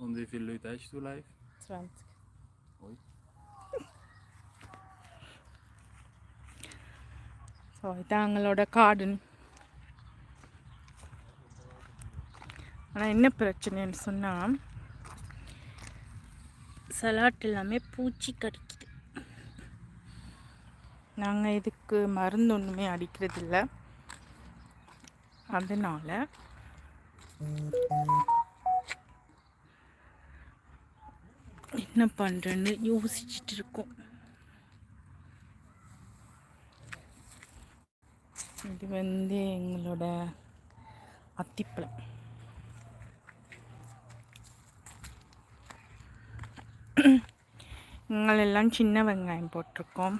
Und wie viele Leute hast du live? 20. Ui. So இதான் எங்களோட garden ஆனால் என்ன பிரச்சனைன்னு சொன்னால் சலாட் எல்லாமே பூச்சி கடிக்குது நாங்கள் இதுக்கு மருந்து ஒன்றுமே அடிக்கிறதில்ல அதனால் என்ன பண்ணுறேன்னு யோசிச்சுட்டு இருக்கோம் இது வந்து எங்களோட அத்திப்பழம். எங்களெல்லாம் சின்ன வெங்காயம் போட்டிருக்கோம்.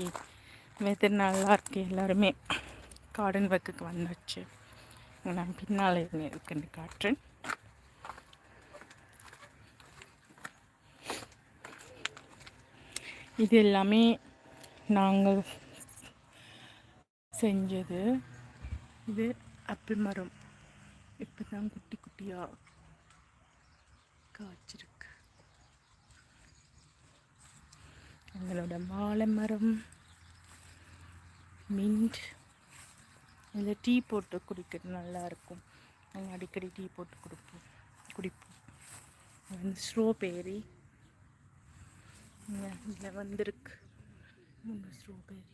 இன்றைக்கி வெதர் நல்லா எல்லாருமே. கார்டன் ஒர்க்குக்கு வந்தாச்சு. நான் பின்னால் இருக்குன்னு காட்டுறேன் இது எல்லாமே நாங்கள் செஞ்சது. இது ஆப்பிள் மரம். இப்போ தான் குட்டி குட்டியாக காய்ச்சிருக்கு. எங்களோட வாழை மரம் மின்ட் இதில் டீ போட்டு குடிக்கிறது நல்லாயிருக்கும் நாங்கள் அடிக்கடி டீ போட்டு கொடுப்போம். குடிப்போம். இது வந்து ஸ்ட்ராபெரி இதில் வந்திருக்கு. மூணு ஸ்ட்ராபெரி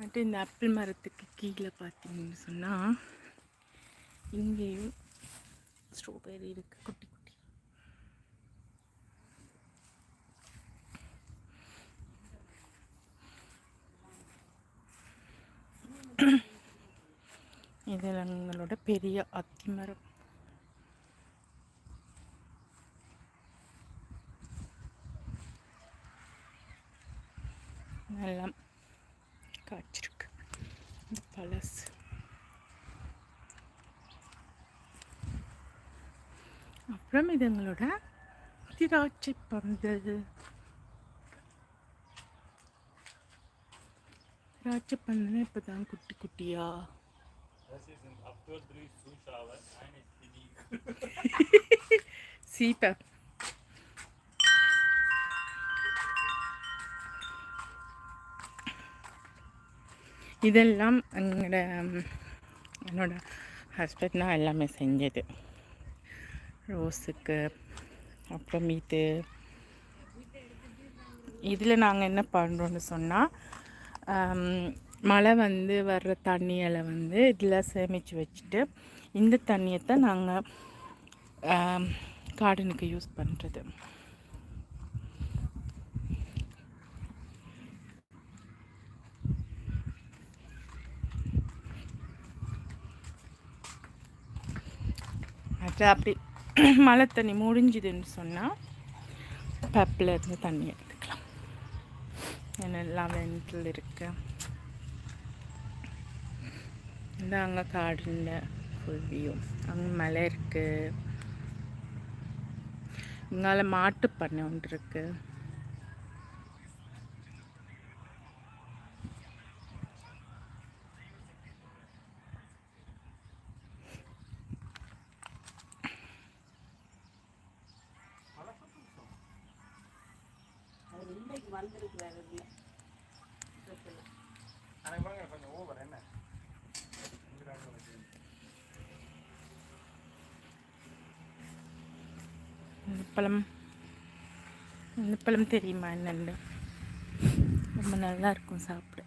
மட்டும் இந்த ஆப்பிள் மரத்துக்கு கீழே பார்த்தீங்கன்னு சொன்னால் இங்கேயும் ஸ்ட்ராபெரி இருக்குது குட்டி குட்டி இது எங்களோட பெரிய அத்திமரம் நல்லா காய்ச்சிருக்கு இது பழசு அப்புறம் இது எங்களோட திராட்சை பந்தல் திராட்சை இப்போ தான் குட்டி குட்டியா? Das சீப்பை. இதெல்லாம் என்னோட என்னோட ஹஸ்பண்ட் தான் எல்லாமே செஞ்சது. ரோஸுக்கு அப்புறம் இது இதில் நாங்கள் என்ன பண்ணுறோன்னு சொன்னால் மழை வந்து வர்ற தண்ணியில் வந்து இதில் சேமித்து வச்சுட்டு இந்த தண்ணியை தான் நாங்கள் கார்டனுக்கு யூஸ் பண்ணுறது அது அப்படி மழை தண்ணி முடிஞ்சுதுன்னு சொன்னால் பப்பில் இருந்து தண்ணி எடுத்துக்கலாம் என்னெல்லாம் வெண்டில் இருக்கு. இந்த அங்கே கார்டனில் ஃபுல் வியூ அங்கே மலை இருக்குது இங்கால மாட்டு பண்ணை ஒன்று இருக்கு ஆனால் பாருங்க கொஞ்சம் ஓவர் என்ன இந்த பழம். இந்த பழம் தெரியுமா என்னென்னு? ரொம்ப நல்லா இருக்கும் சாப்பிட.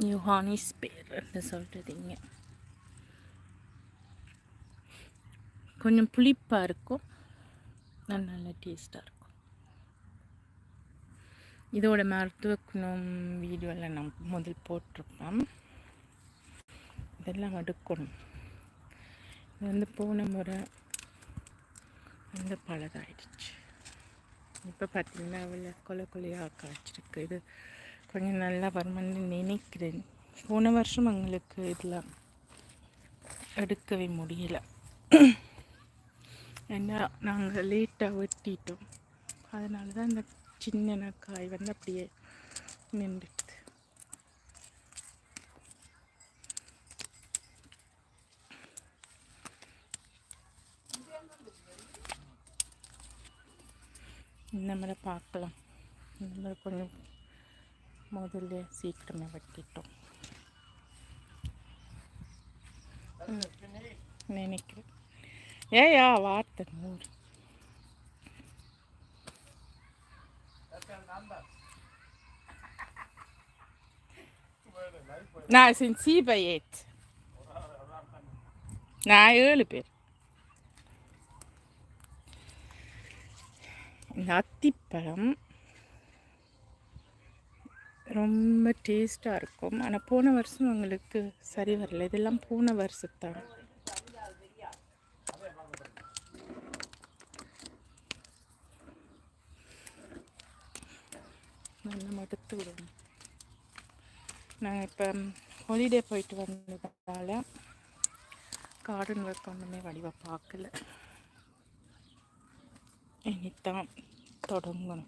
யுஹானிஸ் பேர்னு சொல்கிறதுங்க கொஞ்சம் புளிப்பாக இருக்கும். நல்லா நல்ல டேஸ்ட்டாக இருக்கும். இதோட மருத்துவ குணம் வீடியோவில் நான் முதல் போட்டிருப்பேன் இதெல்லாம் அடுக்கணும் இது வந்து போன முறை வந்து பழதாயிடுச்சு. இப்போ பார்த்தீங்கன்னா அவளை கொலை கொலையாக காய்ச்சிருக்கு. இது கொஞ்சம் நல்லா வருமானு நினைக்கிறேன். போன வருஷம் எங்களுக்கு இதில் எடுக்கவே முடியல. ஏன்னா நாங்கள் லேட்டாக வெட்டிட்டோம். அதனால தான் இந்த சின்ன காய் வந்து அப்படியே நின்றுடுது இந்த மாதிரி பார்க்கலாம். இந்த மாதிரி கொஞ்சம் முதல்ல சீக்கிரமே வெட்டிட்டோம். ம், நினைக்கிறேன். ஏயா வார்த்தை நூறு. நான் sind sieben jetzt. நான் ஏழு பேர் இந்த அத்திப்பழம் ரொம்ப டேஸ்ட்டாக இருக்கும் ஆனால் போன வருஷம் உங்களுக்கு சரி வரல இதெல்லாம் போன வருஷத்தான் நல்லா மடுத்து விடணும். நாங்கள் இப்போ ஹாலிடே போயிட்டு வந்ததால் கார்டன் ஒர்க் ஒன்றுமே வடிவாக பார்க்கல இனித்தான் தொடங்கணும்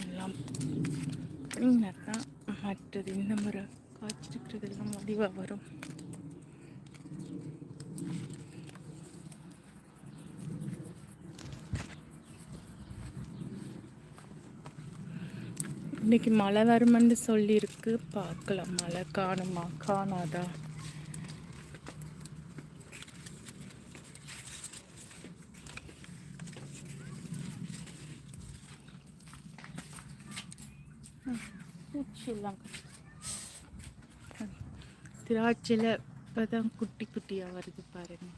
எல்லாம் அப்படின்னா தான் மற்றது இந்த முறை காய்ச்சிருக்கிறது வரும். இன்னைக்கு மழை வருமென்னு சொல்லியிருக்கு. பார்க்கலாம். மழை காணுமா? காணாதா? திராட்சையில் இப்போ தான் குட்டி குட்டியாக வருது பாருங்க.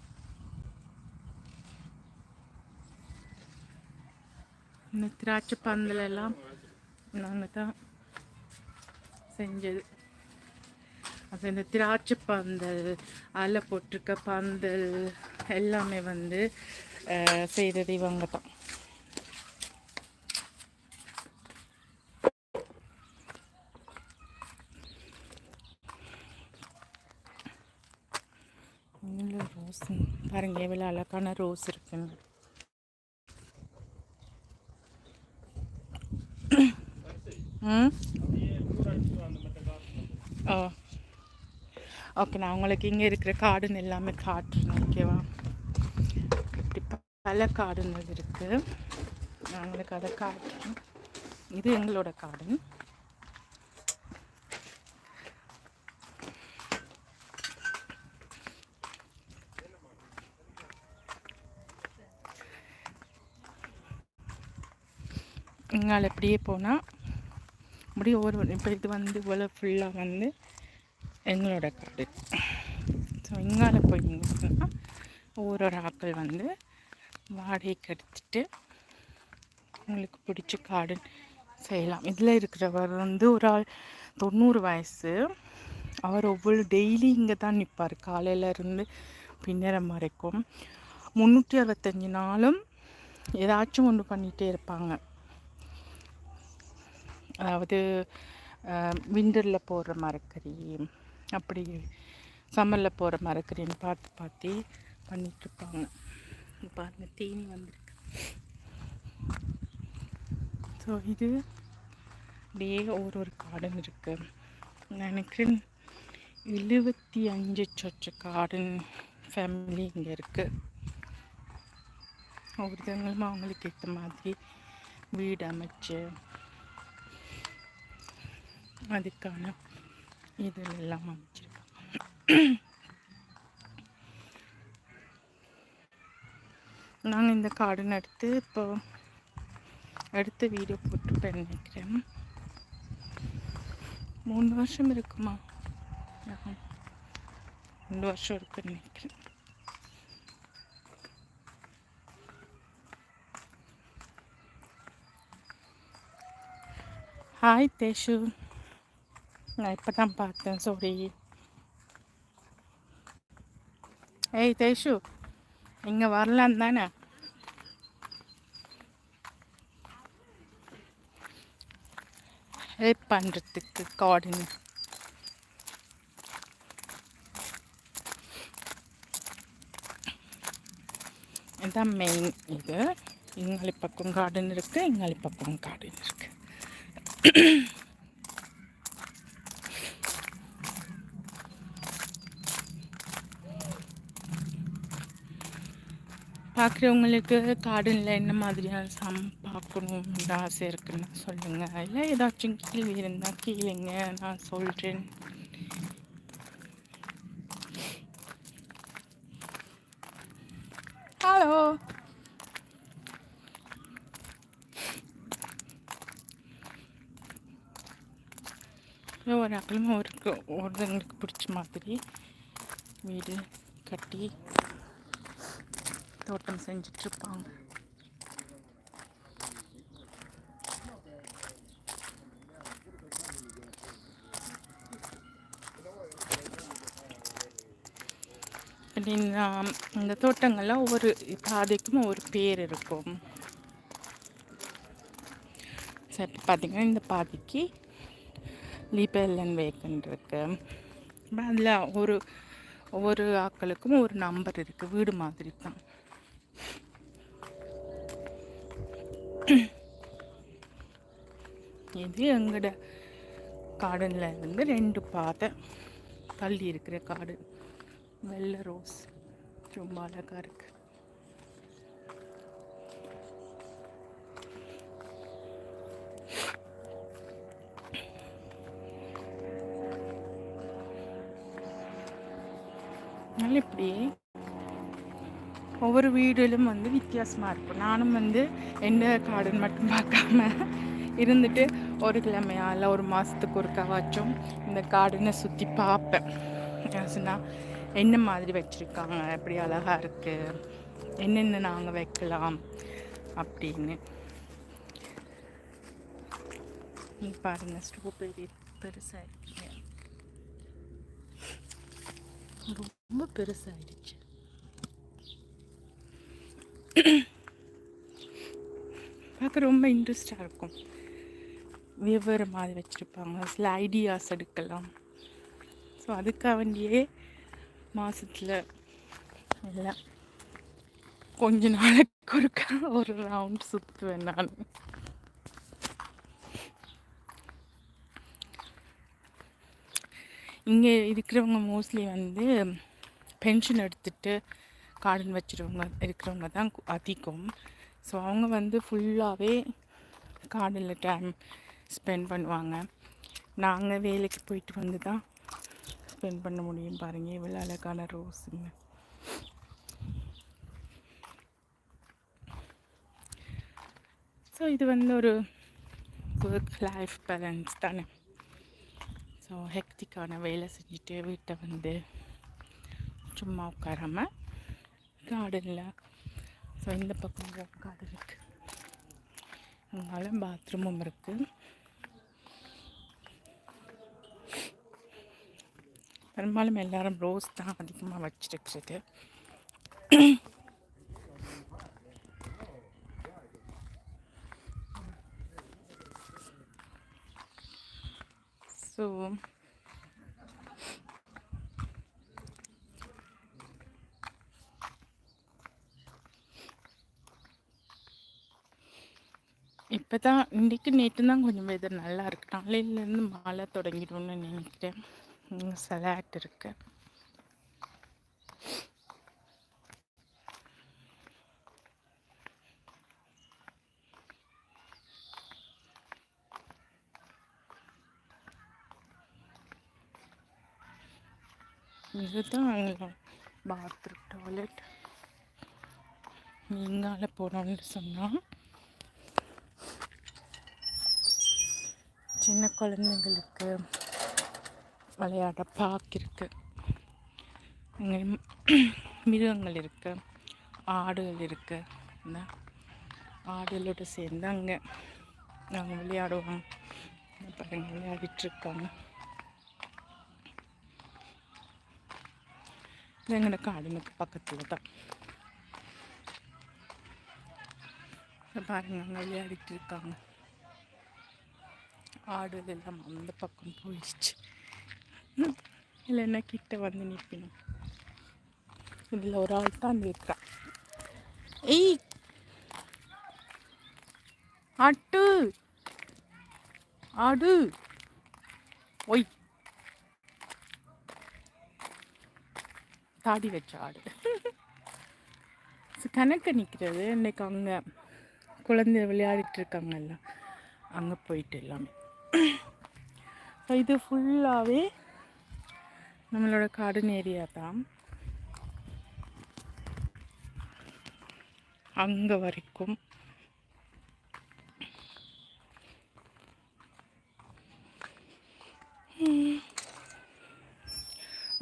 இந்த திராட்சை பந்தல் எல்லாம் நாங்கள் தான் செஞ்சது. அது இந்த திராட்சை பந்தல் அதில் போட்டிருக்க பந்தல் எல்லாமே வந்து அஹ், செய்தது இவங்க தான் இவ்வளோ ரோஸ் பாருங்க எவ்வளோ அழகான ரோஸ் இருக்குங்க ம்? ஓ. ஓகே நான் உங்களுக்கு இங்கே இருக்கிற கார்டன் எல்லாமே காட்டுறேன் ஓகேவா? இப்படி பல கார்டன் இருக்குது நான் உங்களுக்கு அதை காட்டுறேன். இது எங்களோட கார்டன் இங்கால இப்படியே போனால் அப்படியே ஒரு இப்போ இது வந்து இவ்வளோ ஃபுல்லாக வந்து எங்களோட காடு. ஸோ இங்கால போயிருந்தீங்கன்னா ஒவ்வொரு ஆக்கள் ஆட்கள் வந்து வாடகைக்கு எடுத்துட்டு உங்களுக்கு பிடிச்ச கார்டன் செய்யலாம். இதில் இருக்கிறவர் வந்து ஒரு ஆள் தொண்ணூறு வயசு. அவர் ஒவ்வொரு டெய்லி இங்கே தான் நிற்பார். காலையிலேருந்து பின்னரம் வரைக்கும். முந்நூற்றி அறுபத்தஞ்சு நாளும் ஏதாச்சும் ஒன்று பண்ணிகிட்டே இருப்பாங்க. அதாவது விண்டரில் போடுற மரக்கறி அப்படி சம்மரில் போடுற மரக்கறின்னு பார்த்து பார்த்து பண்ணிகிட்ருப்பாங்க பாருங்க தேனி வந்திருக்கு. ஸோ இது அப்படியே ஒரு ஒரு கார்டன் இருக்குது நினைக்கிறேன் எழுபத்தி அஞ்சு சொச்ச கார்டன் ஃபேமிலி இங்கே இருக்குது ஒவ்வொருத்தவங்களும் அவங்களுக்கு ஏற்ற மாதிரி வீடு அமைச்சு அதுக்கான இதில் எல்லாம் அமைச்சிருக்காங்க. நாங்கள் இந்த கார்டன் எடுத்து இப்போ அடுத்த வீடியோ போட்டுப்பேன் நினைக்கிறேன் மூணு வருஷம் இருக்குமா? ரெண்டு வருஷம் இருக்குன்னு நினைக்கிறேன். ஹாய் தேஷு நான் இப்போ தான் பார்த்தேன் சாரி ஏய் தேஷு இங்கே வரலாம் தானே ஹெல்ப் பண்ணுறதுக்கு கார்டன் இதுதான் மெயின் இது இங்காலி பக்கம் கார்டன் இருக்குது இங்காலி பக்கம் கார்டன் இருக்குது பார்க்குறவங்களுக்கு கார்டனில் என்ன மாதிரியான சம் பார்க்கணும்னு ஆசை இருக்குன்னு சொல்லுங்கள் இல்லை ஏதாச்சும் கேள்வி இருந்தால் கேளுங்க நான் சொல்கிறேன் ஹலோ. ஒரு அகலமாக ஒரு ஒருத்தங்களுக்கு பிடிச்ச மாதிரி வீடு கட்டி தோட்டம் செஞ்சிட்ருப்பாங்க. அப்படின்னா இந்த தோட்டங்களில் ஒவ்வொரு பாதைக்கும் ஒவ்வொரு பேர் இருக்கும். சரி இப்போ இந்த பாதைக்கு லீபெல்லன் வேக்கன் இருக்கு. அதில் ஒரு ஒவ்வொரு ஆக்களுக்கும் ஒரு நம்பர் இருக்குது வீடு மாதிரி தான். இது எங்கட கார்டனில் இருந்து ரெண்டு பாதை தள்ளி இருக்கிற கார்டன் வெள்ளை ரோஸ். ரொம்ப அழகாக இருக்கு. அதனால இப்படி ஒவ்வொரு வீடிலும் வந்து வித்தியாசமாக இருக்கும். நானும் வந்து எந்த கார்டன் மட்டும் பார்க்காம இருந்துட்டு ஒரு கிழமையா இல்லை ஒரு மாதத்துக்கு ஒருக்காவாச்சும் இந்த கார்டனை சுற்றி பார்ப்பேன் சொன்னால் என்ன மாதிரி வச்சுருக்காங்க? எப்படி அழகாக இருக்குது என்னென்ன நாங்கள் வைக்கலாம்? அப்படின்னு. நீ பாருங்கள் ஸ்ட்ராபெரி பெருசாகிடுச்சு ரொம்ப பெருசாகிடுச்சு பார்க்க ரொம்ப இன்ட்ரெஸ்டாக இருக்கும். வெவ்வேறு மாதிரி வச்சுருப்பாங்க. சில ஐடியாஸ் எடுக்கலாம். ஸோ அதுக்காக வேண்டியே மாதத்தில் இல்லை கொஞ்ச நாளைக்கு ஒருக்கா ஒரு ரவுண்ட் சுற்றுவேன் நான். இங்கே இருக்கிறவங்க மோஸ்ட்லி வந்து பென்ஷன் எடுத்துட்டு கார்டன் வச்சுருவங்க இருக்கிறவங்க தான் அதிகம். ஸோ அவங்க வந்து ஃபுல்லாகவே கார்டனில் டைம் ஸ்பெண்ட் பண்ணுவாங்க. நாங்கள் வேலைக்கு போயிட்டு வந்து தான் ஸ்பெண்ட் பண்ண முடியும் பாருங்கள் இவ்வளோ அழகான ரோஸுங்க ஸோ இது வந்து ஒரு ஒர்க் லைஃப் பேலன்ஸ் தானே. ஸோ ஹெக்டிக்கான வேலை செஞ்சுட்டு வீட்டை வந்து சும்மா உட்காராம கார்டனில் ஸோ இந்த பக்கம் கார்டன் இருக்குது அதனால பாத்ரூமும் இருக்குது பெரும்பாலும் எல்லாரும் ரோஸ் தான் அதிகமாக வச்சிருக்கிறது. ஸோ இப்போ தான் இன்றைக்கு நேற்று தான் கொஞ்சம் வெதர் நல்லா இருக்கு. நாளையிலேருந்து மழை தொடங்கிடும்னு நினைக்கிறேன். சலாட் இருக்கு. இதுதான் பாத்ரூம் டாய்லெட் நீங்கால போனோம்னு சொன்னால் சின்ன குழந்தைங்களுக்கு விளையாட பார்க் இருக்கு இங்கே மிருகங்கள் இருக்கு ஆடுகள் இருக்கு இந்த ஆடுகளோட சேர்ந்து அங்கே நாங்கள் விளையாடுவோம் இங்க பாருங்க விளையாடிட்டு இருக்காங்க இது எங்களோட காடுனுக்கு பக்கத்தில் தான் இங்க பாருங்க அங்கே விளையாடிட்டு இருக்காங்க ஆடுகள் எல்லாம் அந்த பக்கம் போயிடுச்சு இல்லைன்னா கிட்ட வந்து நிற்கணும் இதில் ஒரு ஆள் தான் இருக்கிறா ஏய். ஆட்டு. ஆடு. ஒய் தாடி வச்ச ஆடு. ஸோ கணக்கு நிற்கிறது இன்னைக்கு அங்கே குழந்தை விளையாடிட்டு இருக்காங்கல்ல. அங்கே போயிட்டு எல்லாமே. ஸோ இது ஃபுல்லாகவே நம்மளோட கார்டன் ஏரியா தான். அங்கே வரைக்கும்.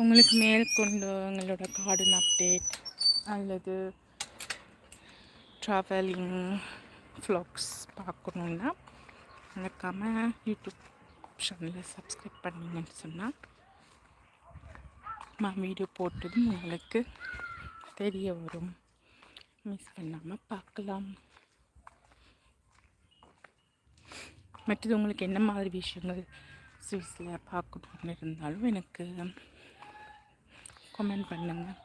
உங்களுக்கு மேற்கொண்டு எங்களோட கார்டன் அப்டேட் அல்லது ட்ராவலிங் ஃப்ளாக்ஸ் பார்க்கணுன்னா மறக்காமல் யூடியூப் சேனலை சப்ஸ்கிரைப் பண்ணீங்கன்னு சொன்னால் நான் வீடியோ போட்டதும் உங்களுக்கு தெரிய வரும். மிஸ் பண்ணாமல் பார்க்கலாம். மற்றது உங்களுக்கு என்ன மாதிரி விஷயங்கள் ஸ்வீட்ஸில் பார்க்கணுன்னு இருந்தாலும் எனக்கு கமெண்ட் பண்ணுங்கள்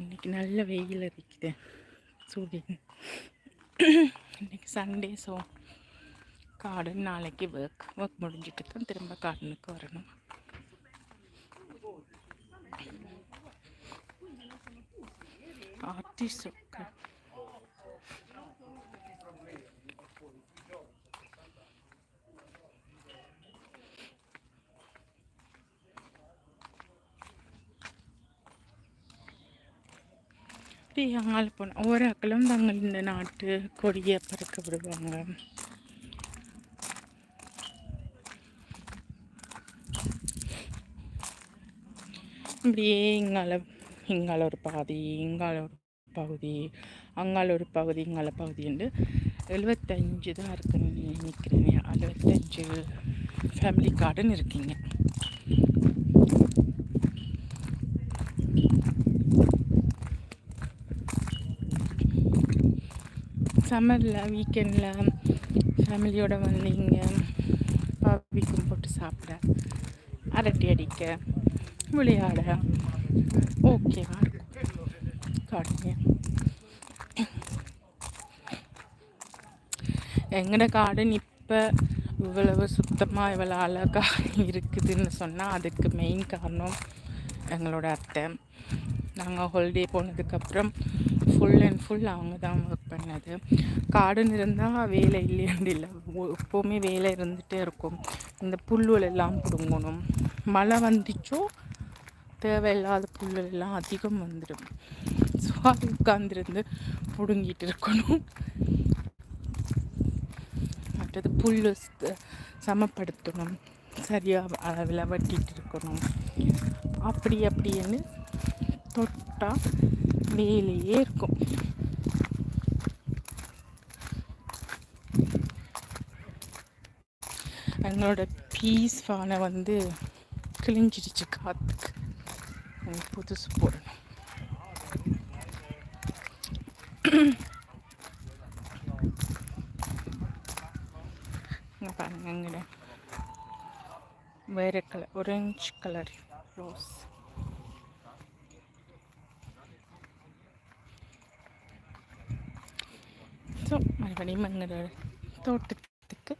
இன்றைக்கி நல்ல வெயில் இருக்குது சூரியன். இன்னைக்கு சண்டே ஸோ கார்டன் நாளைக்கு ஒர்க் ஒர்க் முடிஞ்சிட்டு தான் திரும்ப கார்டனுக்கு வரணும். ஆர்டிஸ்ட் ஓகே போனோம் ஒரு அக்களும் தாங்கள் இந்த நாட்டு கொடியை பறக்க விடுவாங்க. அப்படியே இங்கால இங்கால ஒரு பாதி இங்கால ஒரு பகுதி அங்கால ஒரு பகுதி இங்கால பகுதி என்று எழுபத்தஞ்சு தான் இருக்குன்னு நினைக்கிறேன். எழுபத்தஞ்சு ஃபேமிலி கார்டன் இருக்கீங்க. சம்மரில் வீக்கெண்டில் ஃபேமிலியோட வந்து இங்கே பாபிக்கும் போட்டு சாப்பிட அரட்டி அடிக்க. விளையாட ஓகேவா இருக்கும் காட்டுங்க எங்கட கார்டன் இப்போ இவ்வளவு சுத்தமாக இவ்வளோ அழகாக இருக்குதுன்னு சொன்னால் அதுக்கு மெயின் காரணம் எங்களோட அத்தை. நாங்கள் ஹாலிடே போனதுக்கப்புறம் ஃபுல் அண்ட் ஃபுல் அவங்க தான் ஒர்க் பண்ணது. கார்டன் இருந்தால் வேலை இல்லையாண்டு இல்லை. எப்போவுமே வேலை இருந்துகிட்டே இருக்கும். இந்த புல்லுகள் எல்லாம் பிடுங்கணும். மழை வந்துச்சோ தேவையில்லாத புல்லெல்லாம் எல்லாம் அதிகம் வந்துடும் ஸோ அது உட்காந்துருந்து பிடுங்கிட்டு இருக்கணும். மற்றது புல் சமப்படுத்தணும். சரியாக அளவில் வட்டிகிட்டு இருக்கணும். அப்படி அப்படின்னு தொட்டால் வேலையே இருக்கும். எங்களோட பீஸ் ஃபானை வந்து கிழிஞ்சிடுச்சு காற்றுக்கு எனக்கு புதுசு போடணும் இங்கே பாருங்க எங்கட வேறு colour orange colour rose so மறுபடியும் எங்களோட தோட்டத்துக்கு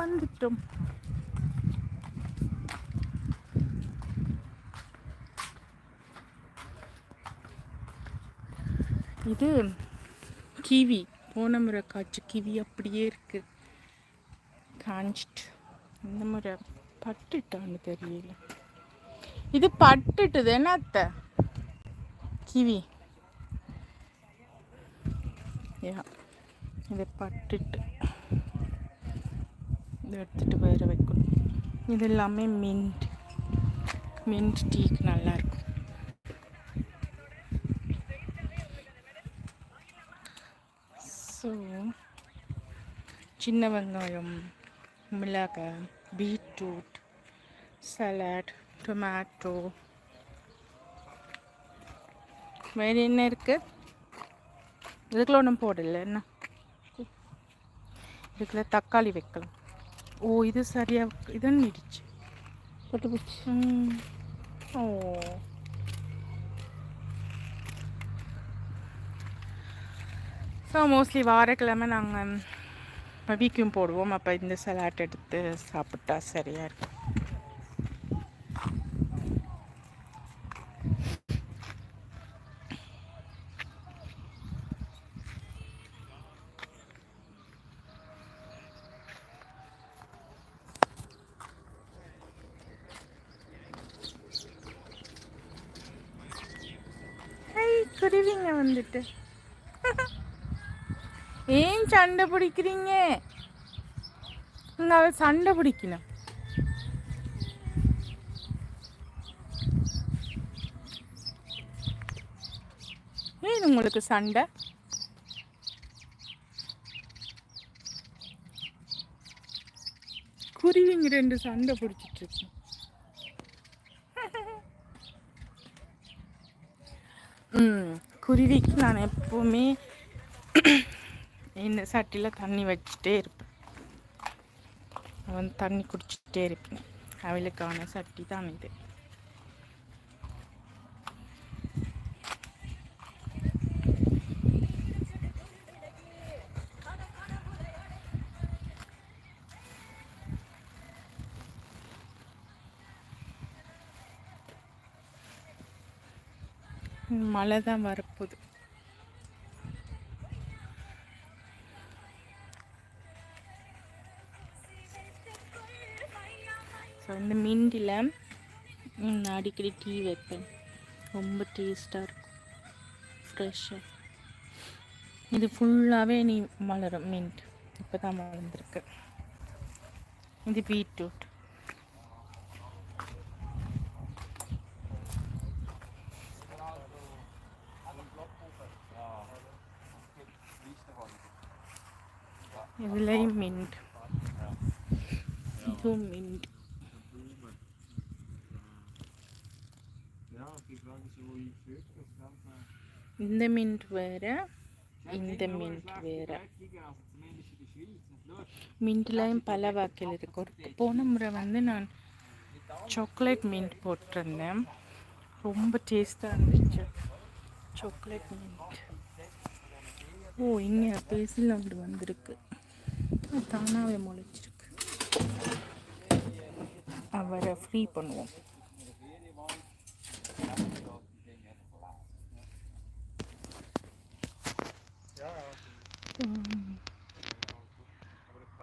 வந்துட்டோம் இது கிவி. போன முறை காய்ச்ச கிவி அப்படியே இருக்குது காஞ்சிட்டு இந்த முறை பட்டுட்டான்னு தெரியல. இது பட்டுட்டுது. என்ன அத்தை? கிவி. யா இது பட்டுட்டு. இதை எடுத்துகிட்டு வேற வைக்கணும். இது எல்லாமே மின்ட். மின்ட் டீக்கு நல்லாயிருக்கும் ஸோ சின்ன வெங்காயம் மிளகாய் பீட்ரூட் சலாட் டொமேட்டோ வேறு என்ன இருக்குது இதுக்குள்ள ஒன்றும் போடல. என்ன? இதுக்குள்ள தக்காளி வைக்கலாம். ஓ இது சரியாக இது நீடிச்சு பட்டு போச்சு. ஓ. ஸோ மோஸ்ட்லி வாரக்கிழமை நாங்கள் பபிக்கும் போடுவோம். அப்போ இந்த சலாட் எடுத்து சாப்பிட்டா சரியாக இருக்கும் ஐ குருவிங்க வந்துட்டு ஏன் சண்டை பிடிக்கிறீங்க? அவள் சண்டை பிடிக்கணும் ஏன் உங்களுக்கு சண்டை? குருவிங்க ரெண்டு சண்டை பிடிச்சிட்டு இருக்கு. குருவிக்கு நான் எப்போவுமே இந்த சட்டியில் தண்ணி வச்சுட்டே இருப்பேன். அவன் தண்ணி குடிச்சிட்டே இருப்பேன். அவளுக்கான சட்டி தான் இது. மழை தான் வரப்போகுது. ஸோ இந்த மிண்டில் நான் அடிக்கடி டீ வைப்பேன். ரொம்ப டேஸ்ட்டாக இருக்கும். ஃப்ரெஷ்ஷாக இது ஃபுல்லாகவே நீ மலரும் மின்ட் இப்போ தான் மலர்ந்துருக்கு. இது பீட்ரூட் இதுலேயும் மின்ட் இதுவும் மின்ட் இந்த மின்ட் வேற இந்த மின்ட் வேற. மின்ட்லையும் பல வாக்கில் இருக்கு? ஒரு போன முறை வந்து நான் சாக்லேட் மின்ட் போட்டிருந்தேன். ரொம்ப டேஸ்ட்டாக இருந்துச்சு. சாக்லேட் மின்ட் ஓ இங்கே பேசில் ஒன்று வந்திருக்கு. தானாகவே முளைச்சிருக்கு. அவரை ஃப்ரீ பண்ணுவோம்.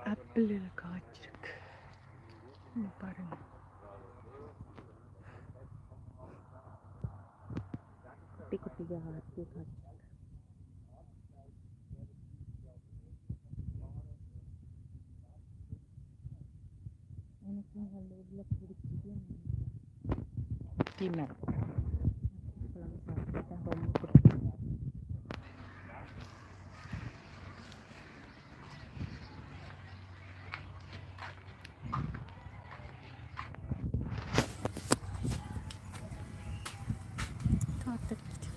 ஆப்பிள் காய்ச்சிருக்கு இங்க பாருங்க குட்டி குட்டியாக ஆப்பிள் காய்ச்சிருக்கு எனக்கு அந்த இதில் பிடிச்சது மரம் பழம் சாப்பிட்டா ரொம்ப பிடிக்கும் காத்துக்கிட்டு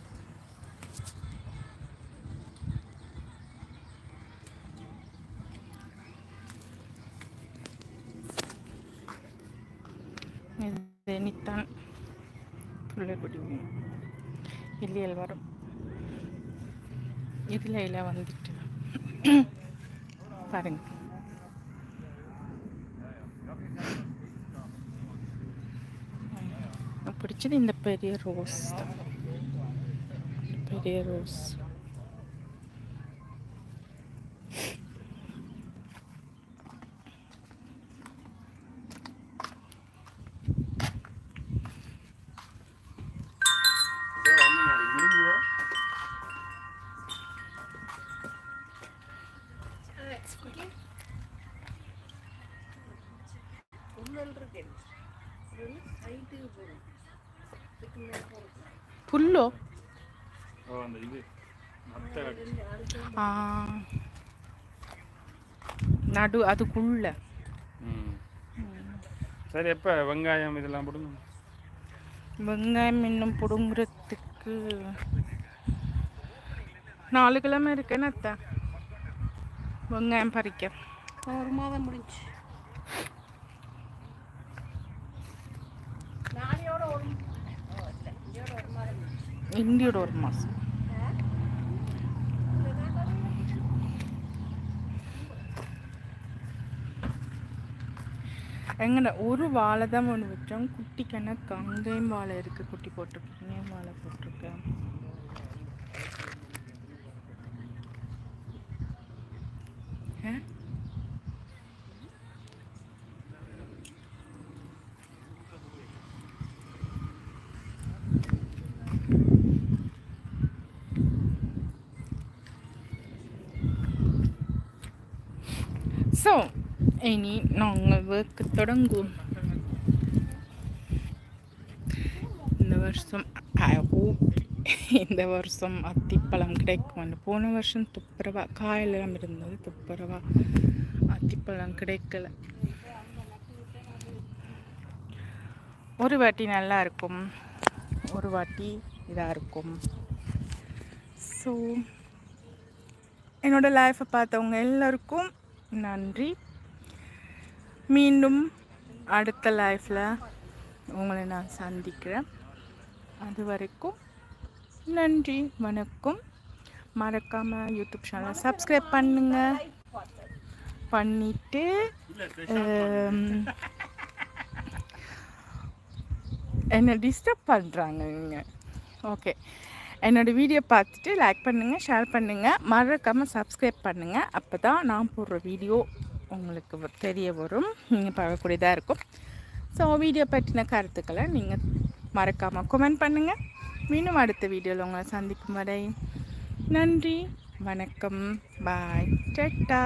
ஜெனித்தான் நித்தான் இல்லியல் வரும். இதில் இலை வந்துட்டு. பாருங்க. பிடிச்சது இந்த பெரிய ரோஸ் தான். பெரிய ரோஸ். புல்லோ? நடு அதுக்குள்ள. சரி எப்போ வெங்காயம் இதெல்லாம் போடணும்? வெங்காயம் இன்னும் பிடுங்குறதுக்கு நாலு கிழமை இருக்குன்னு அத்தை வெங்காயம் பறிக்க. ஒரு மாதம் முடிஞ்சு நாளையோட ஒரு ஓ, இல்ல, இதோட ஒரு மாதம் முடிஞ்சு. இந்தியோட ஒரு மாதம் எங்கட ஒரு வாழை தான் ஒன்று வச்சோம். குட்டி கணக்கு அங்கேயும் வாழை இருக்குது குட்டி போட்டிருக்கு இங்கேயும் வாழை போட்டிருக்கேன் ஆ? ஸோ இனி நாங்கள் ஒர்க்கு தொடங்குவோம் இந்த வருஷம் ஐ ஹோப் இந்த வருஷம் அத்திப்பழம் கிடைக்கும் போன வருஷம் துப்புரவா காயெல்லாம் இருந்தது துப்புரவா. அத்திப்பழம் கிடைக்கல. ஒரு வாட்டி நல்லா இருக்கும். ஒரு வாட்டி இதாக இருக்கும். ஸோ என்னோட லைஃப்பை பார்த்தவங்க எல்லோருக்கும் நன்றி. மீண்டும் அடுத்த லைஃப்பில் உங்களை நான் சந்திக்கிறேன். அது வரைக்கும் நன்றி வணக்கம். மறக்காமல் யூடியூப் சேனலை சப்ஸ்கிரைப் பண்ணுங்க. பண்ணிட்டு என்னை டிஸ்டர்ப் பண்ணுறாங்க இவங்க. ஓகே என்னோடய வீடியோ பார்த்துட்டு லைக் பண்ணுங்கள் ஷேர் பண்ணுங்கள் மறக்காமல் சப்ஸ்கிரைப் பண்ணுங்கள் அப்போ தான் நான் போடுற வீடியோ உங்களுக்கு தெரிய வரும். நீங்கள் பார்க்கக்கூடியதாக இருக்கும். ஸோ வீடியோ பற்றின கருத்துக்களை நீங்கள் மறக்காமல் கமெண்ட் பண்ணுங்கள் மீண்டும் அடுத்த வீடியோவில் உங்களை சந்திக்கும் வரை நன்றி வணக்கம் பாய் டட்டா.